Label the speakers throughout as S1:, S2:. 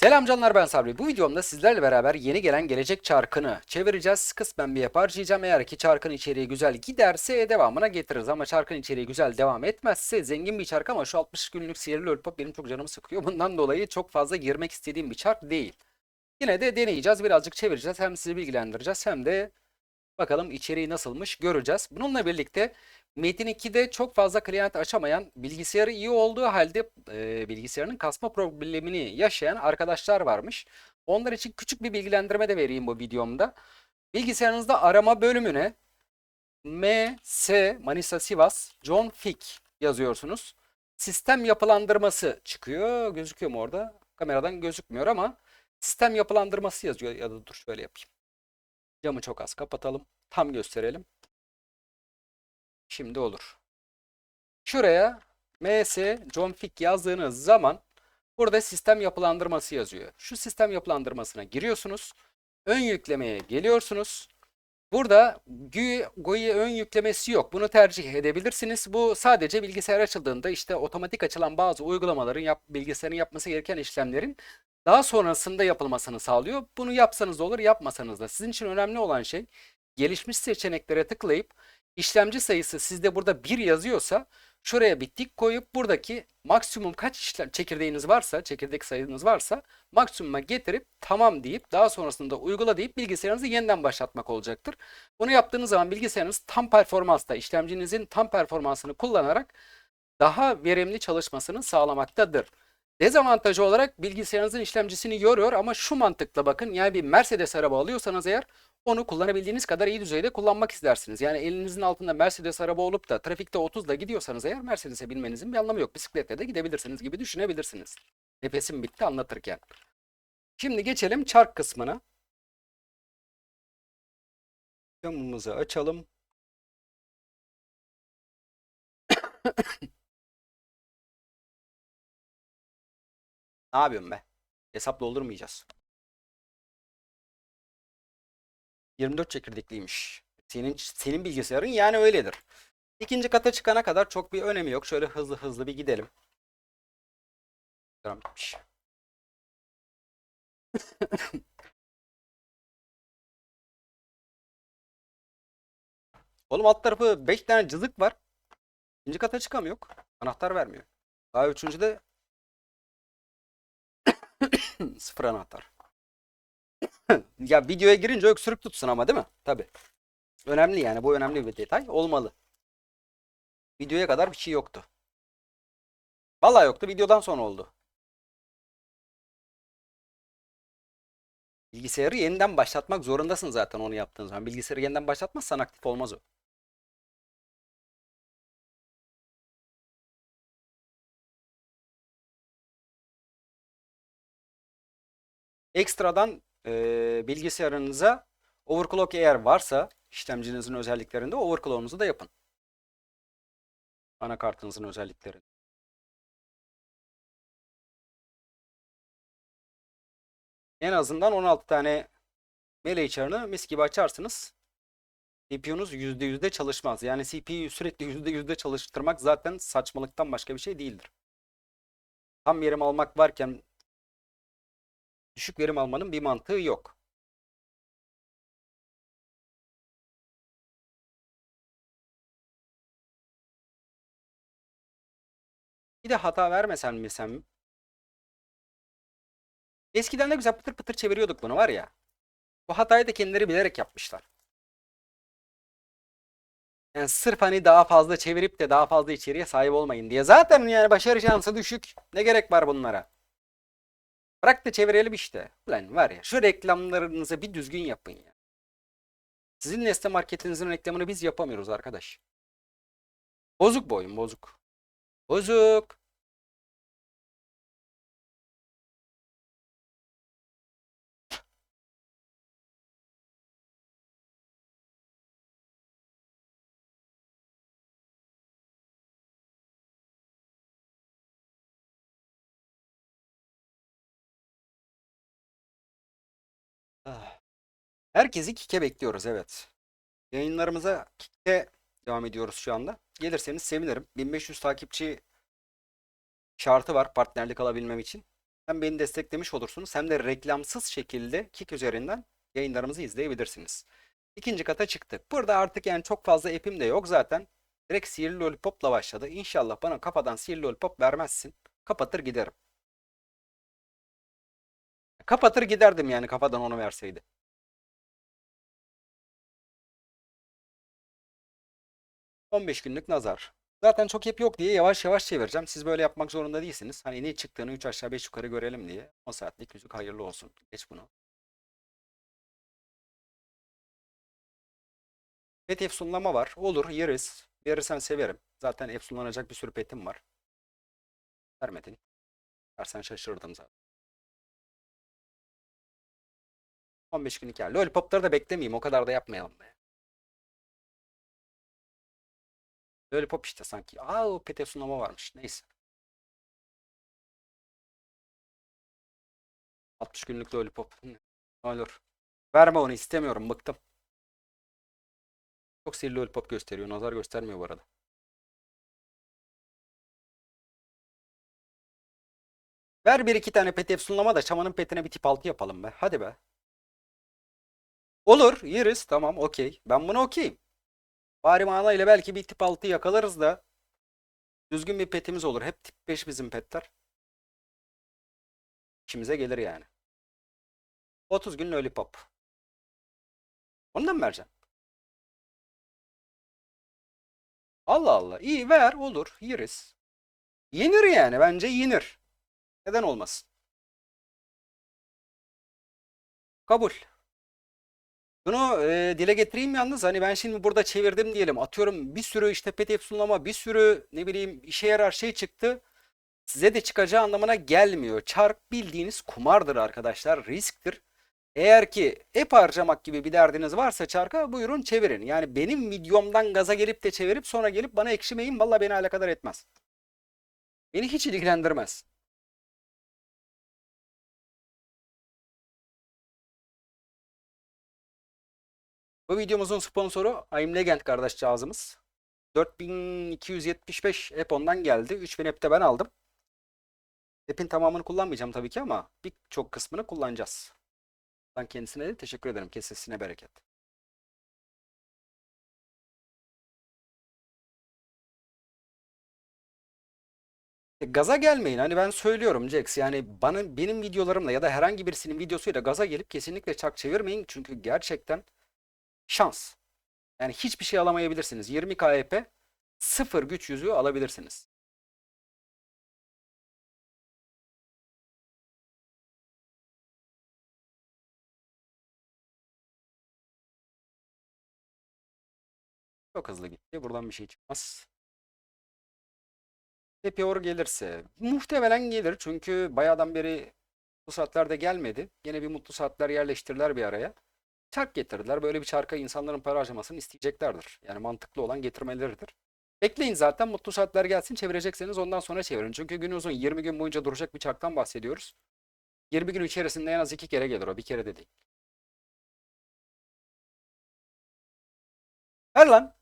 S1: Selam canlar ben Sabri. Bu videomda sizlerle beraber yeni gelen gelecek çarkını çevireceğiz. Kısmen bir harcayacağım. Eğer ki çarkın içeriği güzel giderse devamına getiririz. Ama çarkın içeriği güzel devam etmezse zengin bir çark ama şu 60 günlük sihirli lollipop benim çok canımı sıkıyor. Bundan dolayı çok fazla girmek istediğim bir çark değil. Yine de deneyeceğiz. Birazcık çevireceğiz. Hem sizi bilgilendireceğiz hem de bakalım içeriği nasılmış göreceğiz. Bununla birlikte Metin 2'de çok fazla klient açamayan, bilgisayarı iyi olduğu halde e, bilgisayarının kasma problemini yaşayan arkadaşlar varmış. Onlar için küçük bir bilgilendirme de vereyim bu videomda. Bilgisayarınızda arama bölümüne MS Manisa Sivas John Fick yazıyorsunuz. Sistem yapılandırması çıkıyor. Gözüküyor mu orada? Kameradan gözükmüyor ama sistem yapılandırması yazıyor. Ya da dur şöyle yapayım. Camı çok az kapatalım. Tam gösterelim. Şimdi olur. Şuraya MS John Fick yazdığınız zaman burada sistem yapılandırması yazıyor. Şu sistem yapılandırmasına giriyorsunuz. Ön yüklemeye geliyorsunuz. Burada GUI, GUI ön yüklemesi yok. Bunu tercih edebilirsiniz. Bu sadece bilgisayar açıldığında işte otomatik açılan bazı uygulamaların yap, bilgisayarın yapması gereken işlemlerin daha sonrasında yapılmasını sağlıyor. Bunu yapsanız olur, yapmasanız da. Sizin için önemli olan şey gelişmiş seçeneklere tıklayıp işlemci sayısı sizde burada 1 yazıyorsa şuraya bir tik koyup buradaki maksimum kaç işlem çekirdeğiniz varsa, çekirdek sayınız varsa maksimuma getirip tamam deyip daha sonrasında uygula deyip bilgisayarınızı yeniden başlatmak olacaktır. Bunu yaptığınız zaman bilgisayarınız tam performansta, işlemcinizin tam performansını kullanarak daha verimli çalışmasını sağlamaktadır. Dezavantajı olarak bilgisayarınızın işlemcisini yoruyor ama şu mantıkla bakın yani bir Mercedes araba alıyorsanız eğer onu kullanabildiğiniz kadar iyi düzeyde kullanmak istersiniz. Yani elinizin altında Mercedes araba olup da trafikte 30'la gidiyorsanız eğer Mercedes'e binmenizin bir anlamı yok. Bisikletle de gidebilirsiniz gibi düşünebilirsiniz. Nefesim bitti anlatırken. Şimdi geçelim çark kısmına. Camımızı açalım. Ne yapıyorum be? Hesap doldurmayacağız. 24 çekirdekliymiş. Senin senin bilgisayarın yani öyledir. İkinci kata çıkana kadar çok bir önemi yok. Şöyle hızlı hızlı bir gidelim. Tamam bitmiş. Oğlum alt tarafı 5 tane cızık var. İkinci kata çıkamıyor. Anahtar vermiyor. Daha üçüncüde sıfır anahtar. Ya videoya girince öksürük tutsun ama değil mi? Tabii. Önemli yani. Bu önemli bir detay. Olmalı. Videoya kadar bir şey yoktu. Vallahi yoktu. Videodan sonra oldu. Bilgisayarı yeniden başlatmak zorundasın zaten onu yaptığın zaman. Bilgisayarı yeniden başlatmazsan aktif olmaz o. Ekstradan e, bilgisayarınıza overclock eğer varsa işlemcinizin özelliklerinde overclock'unuzu da yapın. Anakartınızın özellikleri. En azından 16 tane melee çarını mis gibi açarsınız. CPU'nuz %100'de çalışmaz. Yani CPU'yu sürekli %100'de çalıştırmak zaten saçmalıktan başka bir şey değildir. Tam verim almak varken düşük verim almanın bir mantığı yok. Bir de hata vermesen mi sen? Eskiden de güzel pıtır pıtır çeviriyorduk bunu var ya. Bu hatayı da kendileri bilerek yapmışlar. Yani sırf hani daha fazla çevirip de daha fazla içeriye sahip olmayın diye. Zaten yani başarı şansı düşük. Ne gerek var bunlara? Bırak da çevirelim işte. Ulan var ya şu reklamlarınızı bir düzgün yapın ya. Sizin Nestle marketinizin reklamını biz yapamıyoruz arkadaş. Bozuk bu oyun bozuk. Bozuk. Herkesi Kik'e bekliyoruz evet. Yayınlarımıza Kik'e devam ediyoruz şu anda. Gelirseniz sevinirim. 1500 takipçi şartı var partnerlik alabilmem için. Hem beni desteklemiş olursunuz hem de reklamsız şekilde Kik üzerinden yayınlarımızı izleyebilirsiniz. İkinci kata çıktık. Burada artık yani çok fazla app'im de yok zaten. Direkt sihirli lollipopla başladı. İnşallah bana kafadan sihirli lollipop vermezsin. Kapatır giderim. Kapatır giderdim yani kafadan onu verseydi. ...15 günlük nazar. Zaten çok hep yok diye yavaş yavaş çevireceğim. Siz böyle yapmak zorunda değilsiniz. Hani ne çıktığını 3 aşağı 5 yukarı görelim diye. 10 saatlik yüzük hayırlı olsun. Geç bunu. Pet efsunlama var. Olur yeriz. Verirsen severim. Zaten efsunlanacak bir sürü petim var. Vermedin. Versen şaşırdım zaten. 15 günlük yer. Lollipop'ları da beklemeyeyim. O kadar da yapmayalım be. Lollipop işte sanki. Aa o pet efsunlama varmış. Neyse. 60 günlük lollipop. Olur. Verme onu istemiyorum. Bıktım. Çok sihirli lollipop gösteriyor. Nazar göstermiyor bu arada. Ver bir iki tane pet efsunlama da çamanın petine bir tip altı yapalım be. Hadi be. Olur. Yeriz. Tamam. Okey. Ben buna okeyim. Bari mana ile belki bir tip altı yakalarız da düzgün bir petimiz olur. Hep tip 5 bizim petler. İşimize gelir yani. 30 gün lollipop. Ondan mı vereceğim? Allah Allah. İyi ver olur. Yeriz. Yenir yani. Bence yenir. Neden olmasın? Kabul. Bunu e, dile getireyim yalnız hani ben şimdi burada çevirdim diyelim atıyorum bir sürü işte pet sunlama bir sürü ne bileyim işe yarar şey çıktı. Size de çıkacağı anlamına gelmiyor. Çark bildiğiniz kumardır arkadaşlar risktir. Eğer ki app harcamak gibi bir derdiniz varsa çarka buyurun çevirin. Yani benim videomdan gaza gelip de çevirip sonra gelip bana ekşimeyin valla beni alakadar etmez. Beni hiç ilgilendirmez. Bu videomuzun sponsoru I'm Legend kardeşcağızımız. 4275 app ondan geldi. 3000 app de ben aldım. App'in tamamını kullanmayacağım tabii ki ama birçok kısmını kullanacağız. Ben kendisine de teşekkür ederim. Kesesine bereket. E, Gaza gelmeyin. Hani ben söylüyorum Jax. Yani bana benim videolarımla ya da herhangi birisinin videosuyla gaza gelip kesinlikle çak çevirmeyin. Çünkü gerçekten şans. Yani hiçbir şey alamayabilirsiniz. 20 KP sıfır güç yüzüğü alabilirsiniz. Çok hızlı gitti. Buradan bir şey çıkmaz. Meteor gelirse muhtemelen gelir çünkü bayağıdan beri bu saatlerde gelmedi. Yine bir mutlu saatler yerleştirdiler bir araya. Çark getirdiler. Böyle bir çarka insanların para harcamasını isteyeceklerdir. Yani mantıklı olan getirmeleridir. Bekleyin zaten mutlu saatler gelsin çevirecekseniz ondan sonra çevirin. Çünkü gün uzun 20 gün boyunca duracak bir çarktan bahsediyoruz. 20 gün içerisinde en az iki kere gelir o bir kere de değil. Ver lan.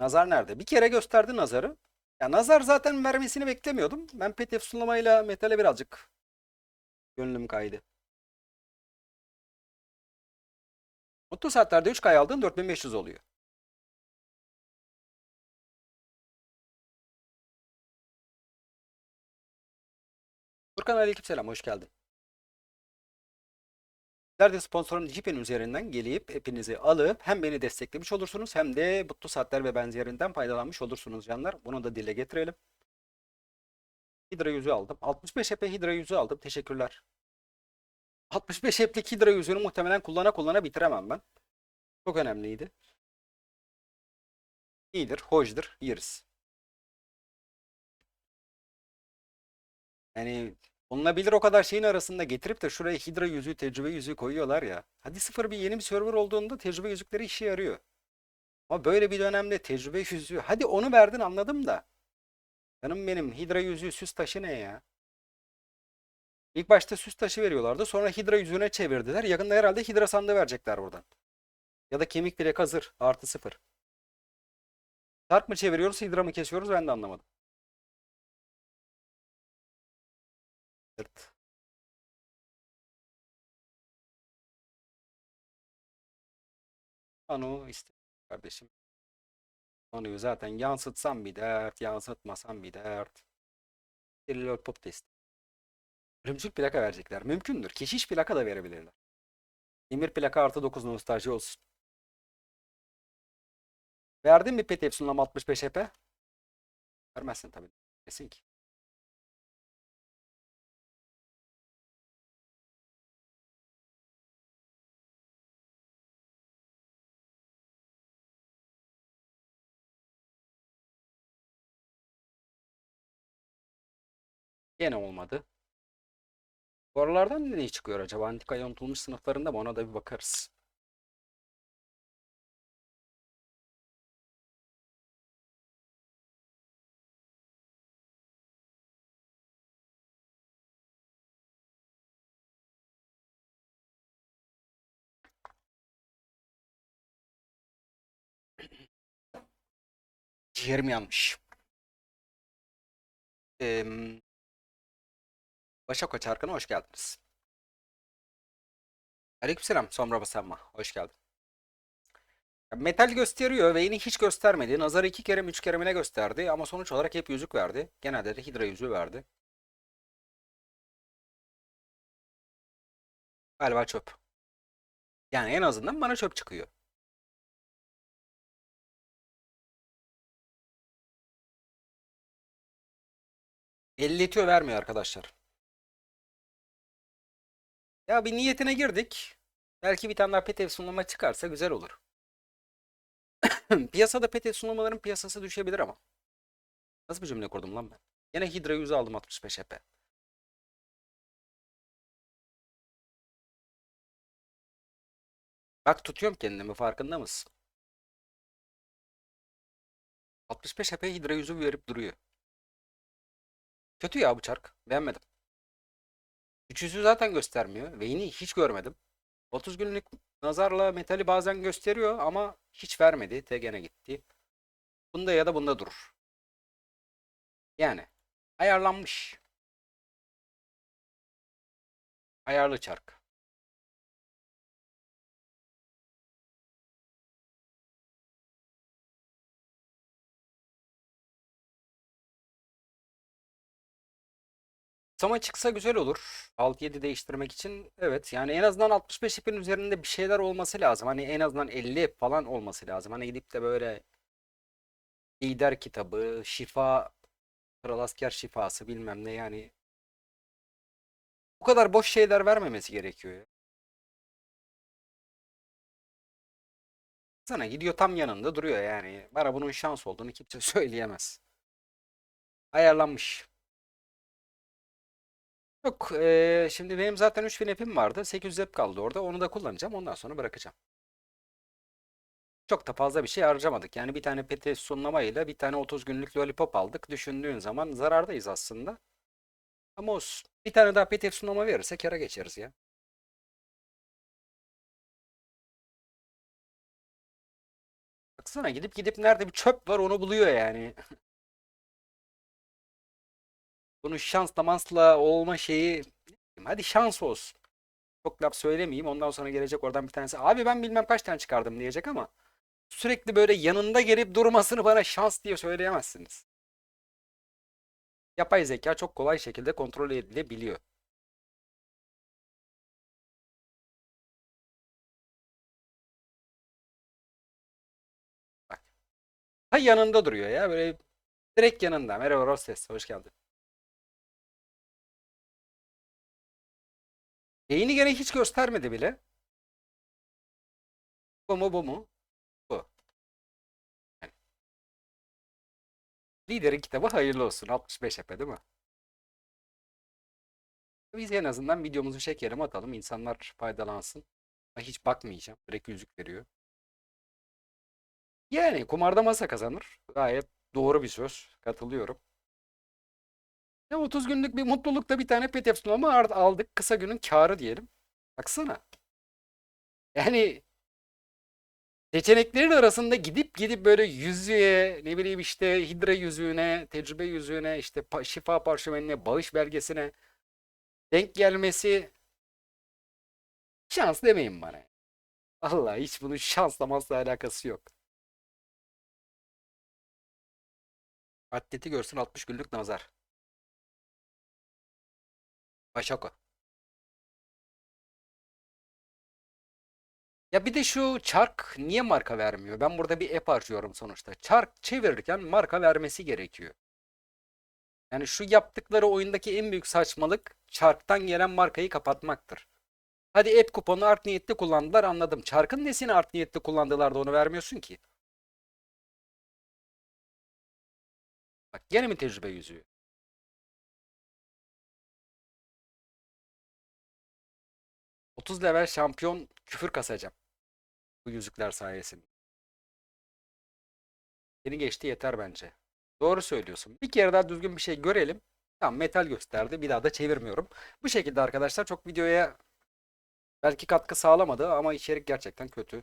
S1: Nazar nerede? Bir kere gösterdi nazarı. Ya nazar zaten vermesini beklemiyordum. Ben pet efsunlamayla metale birazcık gönlüm kaydı. Mutlu saatlerde 3 kay aldığın 4500 oluyor. Furkan aleykümselam hoş geldin. Sizler sponsorun Jipen üzerinden gelip hepinizi alıp hem beni desteklemiş olursunuz hem de mutlu saatler ve benzerinden faydalanmış olursunuz canlar. Bunu da dile getirelim. Hidra yüzüğü aldım. 65 EP Hidra yüzüğü aldım. Teşekkürler. 65 EP'lik Hidra yüzüğünü muhtemelen kullana kullana bitiremem ben. Çok önemliydi. İyidir, hoşdur, yeriz. Yani Bulunabilir o kadar şeyin arasında getirip de şuraya Hidra yüzüğü, tecrübe yüzüğü koyuyorlar ya. Hadi sıfır bir yeni bir server olduğunda tecrübe yüzükleri işe yarıyor. Ama böyle bir dönemde tecrübe yüzüğü. Hadi onu verdin anladım da. Canım benim hidra yüzüğü süs taşı ne ya? İlk başta süs taşı veriyorlardı. Sonra hidra yüzüğüne çevirdiler. Yakında herhalde hidra sandığı verecekler buradan. Ya da kemik bilek hazır. Artı sıfır. Tarp mı çeviriyoruz, hidra mı kesiyoruz ben de anlamadım. Evet. Anu işte kardeşim. Onu zaten yansıtsam bir dert, yansıtmasam bir dert. Delil pop testi. Ölümcül plaka verecekler. Mümkündür. Keşiş plaka da verebilirler. Demir plaka artı 9 nostalji olsun. Verdin mi pet Epsilon 65 HP? Vermezsin tabii. Kesin ki. Yine olmadı. Bu aralardan ne çıkıyor acaba? Antikaya unutulmuş sınıflarında mı? Ona da bir bakarız. Ciğerim yanmış. Eee Başak Koç Arkan'a hoş geldiniz. Aleykümselam Somra Basanma. Hoş geldin. Metal gösteriyor ve yine hiç göstermedi. Nazarı iki kere mi üç kere mi ne gösterdi ama sonuç olarak hep yüzük verdi. Genelde de Hidra yüzüğü verdi. Galiba çöp. Yani en azından bana çöp çıkıyor. Elletiyor vermiyor arkadaşlar. Ya bir niyetine girdik. Belki bir tane daha PTF sunulma çıkarsa güzel olur. Piyasada PTF sunulmaların piyasası düşebilir ama. Nasıl bir cümle kurdum lan ben? Yine Hydra 100 aldım 65 HP. Bak tutuyorum kendimi farkında mısın? 65 HP Hydra 100'ü verip duruyor. Kötü ya bu çark. Beğenmedim. 300'ü zaten göstermiyor. Ve yine hiç görmedim. 30 günlük nazarla metali bazen gösteriyor ama hiç vermedi. Tegene gitti. Bunda ya da bunda durur. Yani ayarlanmış. Ayarlı çark. Sama çıksa güzel olur. 6-7 değiştirmek için. Evet yani en azından 65 ipin üzerinde bir şeyler olması lazım. Hani en azından 50 falan olması lazım. Hani gidip de böyle lider kitabı, şifa, kral asker şifası bilmem ne yani. Bu kadar boş şeyler vermemesi gerekiyor. Sana gidiyor tam yanında duruyor yani. Bana bunun şans olduğunu kimse söyleyemez. Ayarlanmış. Yok, eee, şimdi benim zaten 3000 app'im vardı. 800 app kaldı orada. Onu da kullanacağım. Ondan sonra bırakacağım. Çok da fazla bir şey harcamadık. Yani bir tane PT sunlamayla bir tane 30 günlük lollipop aldık. Düşündüğün zaman zarardayız aslında. Ama olsun. Bir tane daha PT sunlama verirse kâra geçeriz ya. Baksana gidip gidip nerede bir çöp var onu buluyor yani. Bunun şansla mansla olma şeyi hadi şans olsun. Çok laf söylemeyeyim. Ondan sonra gelecek oradan bir tanesi. Abi ben bilmem kaç tane çıkardım diyecek ama sürekli böyle yanında gelip durmasını bana şans diye söyleyemezsiniz. Yapay zeka çok kolay şekilde kontrol edilebiliyor. Bak. Ha yanında duruyor ya böyle direkt yanında. Merhaba Rostes, hoş geldin. Yayını gene hiç göstermedi bile. Bu mu bu mu? Bu. Yani. Liderin kitabı hayırlı olsun. 65 epe değil mi? Biz en azından videomuzu çekelim atalım. insanlar faydalansın. Hiç bakmayacağım. Direkt yüzük veriyor. Yani kumarda masa kazanır. Gayet doğru bir söz. Katılıyorum. Ya 30 günlük bir mutlulukta bir tane pet sunumı aldık. Kısa günün karı diyelim. Baksana. Yani seçeneklerin arasında gidip gidip böyle yüzüğe, ne bileyim işte hidra yüzüğüne, tecrübe yüzüğüne, işte şifa parşömenine, bağış belgesine denk gelmesi şans demeyin bana. Allah hiç bunun şansla masla alakası yok. Atleti görsün 60 günlük nazar. Başako. Ya bir de şu çark niye marka vermiyor? Ben burada bir app harcıyorum sonuçta. Çark çevirirken marka vermesi gerekiyor. Yani şu yaptıkları oyundaki en büyük saçmalık çarktan gelen markayı kapatmaktır. Hadi app kuponu art niyetli kullandılar anladım. Çarkın nesini art niyetli kullandılar da onu vermiyorsun ki. Bak gene mi tecrübe yüzüğü? ...30 level şampiyon küfür kasacağım. Bu yüzükler sayesinde. Beni geçti yeter bence. Doğru söylüyorsun. Bir kere daha düzgün bir şey görelim. Tamam metal gösterdi. Bir daha da çevirmiyorum. Bu şekilde arkadaşlar çok videoya belki katkı sağlamadı ama içerik gerçekten kötü.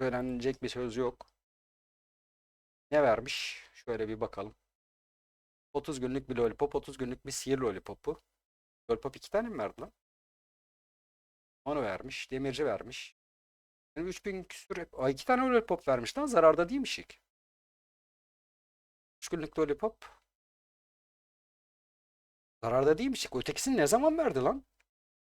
S1: Öğrenilecek bir söz yok. Ne vermiş? Şöyle bir bakalım. 30 günlük bir lollipop, 30 günlük bir sihir lollipopu. Lollipop iki tane mi verdi lan? Onu vermiş. Demirci vermiş. Yani 3000 küsür. Ay iki tane lollipop vermiş lan. Zararda değilmiş ilk. 3 günlük lollipop. Zararda değilmiş ilk. Ötekisini ne zaman verdi lan?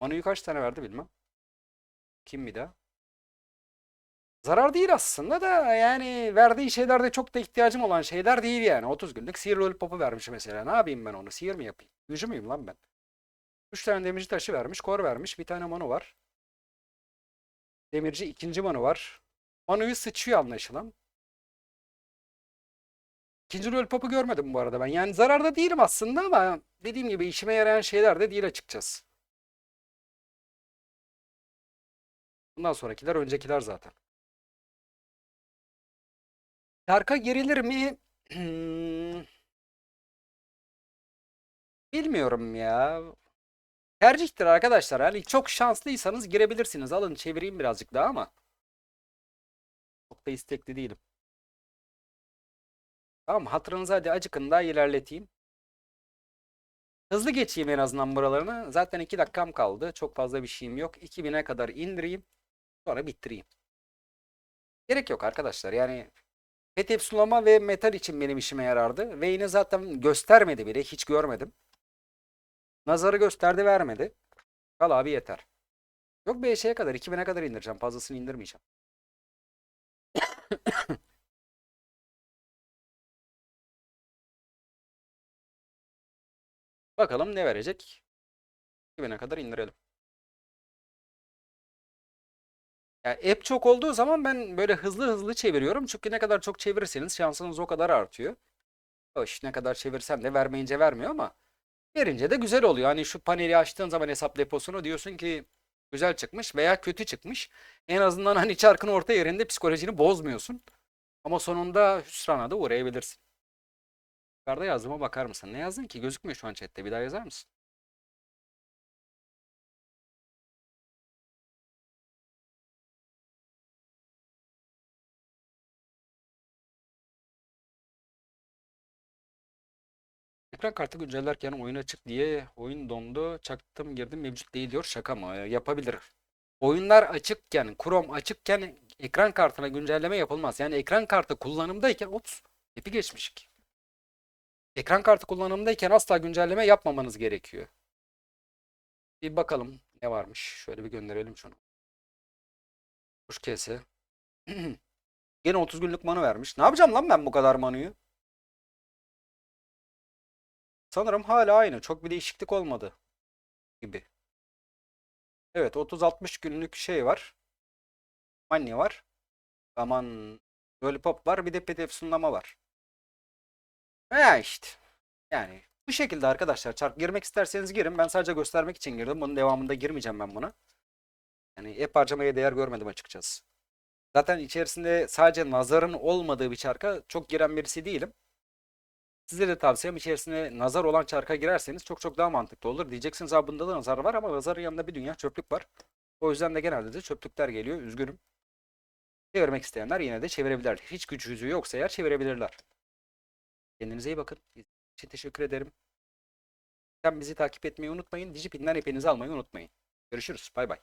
S1: Manu'yu kaç tane verdi bilmem. Kim bir daha? Zarar değil aslında da yani verdiği şeylerde çok da ihtiyacım olan şeyler değil yani. 30 günlük sihir lollipop'u vermiş mesela. Ne yapayım ben onu? Sihir mi yapayım? Büyücü müyüm lan ben? 3 tane demirci taşı vermiş. Kor vermiş. Bir tane manu var. Demirci ikinci manu var. Manu'yu sıçıyor anlaşılan. İkinci lollipop'u görmedim bu arada ben. Yani zararda değilim aslında ama dediğim gibi işime yarayan şeyler de değil açıkçası. Bundan sonrakiler öncekiler zaten. Çarka girilir mi? Bilmiyorum ya. Tercihtir arkadaşlar. Hani çok şanslıysanız girebilirsiniz. Alın çevireyim birazcık daha ama. Çok da istekli değilim. Tamam hatırınızı hadi acıkın daha ilerleteyim. Hızlı geçeyim en azından buralarını. Zaten 2 dakikam kaldı. Çok fazla bir şeyim yok. 2000'e kadar indireyim. Sonra bitireyim. Gerek yok arkadaşlar. Yani Petep sulama ve metal için benim işime yarardı. Ve yine zaten göstermedi bile. Hiç görmedim. Nazarı gösterdi vermedi. Kal abi yeter. Yok 5'e kadar 2000'e kadar indireceğim. Fazlasını indirmeyeceğim. Bakalım ne verecek. 2000'e kadar indirelim. Ya app çok olduğu zaman ben böyle hızlı hızlı çeviriyorum. Çünkü ne kadar çok çevirirseniz şansınız o kadar artıyor. Hoş ne kadar çevirsen de vermeyince vermiyor ama verince de güzel oluyor. Hani şu paneli açtığın zaman hesap deposunu diyorsun ki güzel çıkmış veya kötü çıkmış. En azından hani çarkın orta yerinde psikolojini bozmuyorsun. Ama sonunda hüsrana da uğrayabilirsin. Yukarıda yazdığıma bakar mısın? Ne yazdın ki? Gözükmüyor şu an chatte. Bir daha yazar mısın? Ekran kartı güncellerken oyun açık diye oyun dondu. Çaktım girdim mevcut değil diyor. Şaka mı? Ee, Yapabilir. Oyunlar açıkken, Chrome açıkken ekran kartına güncelleme yapılmaz. Yani ekran kartı kullanımdayken ops ipi geçmişik. Ekran kartı kullanımdayken asla güncelleme yapmamanız gerekiyor. Bir bakalım ne varmış. Şöyle bir gönderelim şunu. Kuş kese. Gene 30 günlük manu vermiş. Ne yapacağım lan ben bu kadar manuyu? Sanırım hala aynı. Çok bir değişiklik olmadı gibi. Evet 30-60 günlük şey var. Money var. Aman Lollipop var. Bir de PDF sunlama var. Ya işte. Yani bu şekilde arkadaşlar. Çarp girmek isterseniz girin. Ben sadece göstermek için girdim. Bunun devamında girmeyeceğim ben buna. Yani app harcamaya değer görmedim açıkçası. Zaten içerisinde sadece nazarın olmadığı bir çarka çok giren birisi değilim. Size de tavsiyem içerisine nazar olan çarka girerseniz çok çok daha mantıklı olur. Diyeceksiniz abi bunda da nazar var ama nazarın yanında bir dünya çöplük var. O yüzden de genelde de çöplükler geliyor. Üzgünüm. Çevirmek isteyenler yine de çevirebilirler. Hiç güç yüzüğü yoksa eğer çevirebilirler. Kendinize iyi bakın. İçin teşekkür ederim. Bizi takip etmeyi unutmayın. Digipin'den hepinizi almayı unutmayın. Görüşürüz. Bay bay.